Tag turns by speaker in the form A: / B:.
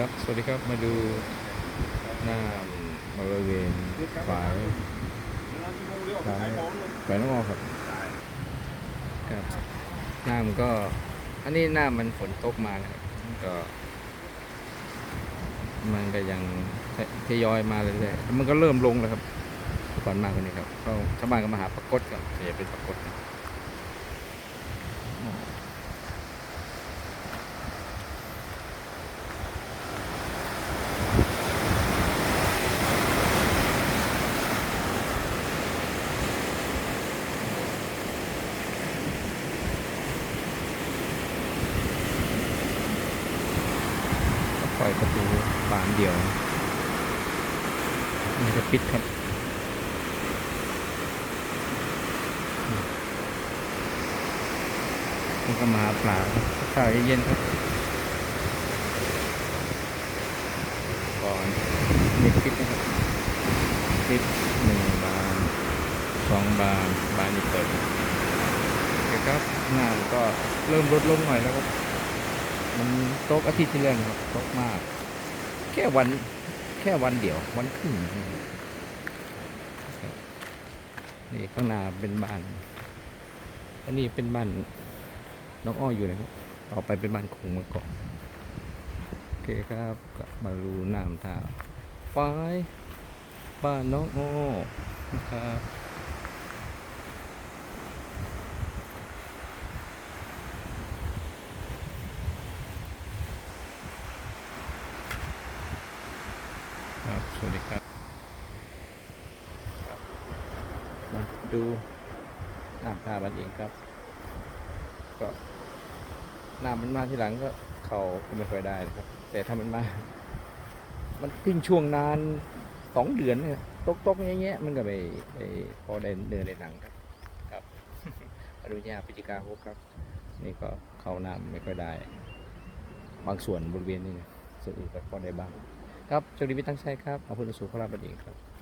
A: ครับ สวัสดีครับ มาดูหน้าบริเวณฝายฝายฝายน้องออครับครับหน้ามันก็ อันนี้หน้ามันฝนตกมานะครับ ก็ มันก็ยังทยอยมาเรื่อยๆมันก็เริ่มลงแล้วครับก่อนมากกว่านี้ครับก็ชาวบ้านก็มาหาปรากฏครับจะเป็นปรากฏนะ ป ล่อยประตูบานเดียวมันจะปิดครับมันก็มาหาปลาครับข้าวเย็นครับก่อนนี่ปิดนะครับปิดหนึ่งบานสองบานบานนี้เปิดโอเคครับหน้าก็เริ่มลดลงหน่อยแล้วครับ มันตกอาทิตย์ที่แล้วนะครับตกมาก แค่วันแค่วันเดียว วันครึ่งนะครับนี่ข้างหน้าเป็นบ้าน อันนี้เป็นบ้านน้องอ้อยอยู่นะครับต่อไปเป็นบ้านคงมาก่อนโอเคครับกับมาดูน้ำท่าไฟบ้านน้องอ้อนะครับ สวัสดีครับ มาดูน้ำท่ามันเองครับ ก็น้ำมันมาทีหลังก็เขาก็ไม่ค่อยได้นะครับ แต่ถ้ามันมา มันทิ้งช่วงนานสองเดือนเนี่ยตกตกๆอย่างเงี้ยมันก็ไปไปพอได้เดินได้หนังครับ ครับอนุญาตพฤศจิกาหกครับ นี่ก็เข้าน้ำไม่ค่อยได้ บางส่วนบริเวณนี้ส่วนอื่นก็พอได้บ้าง ครับโชคดีพี่ตั้งใจครับขอบคุณสุขภาพดีครับ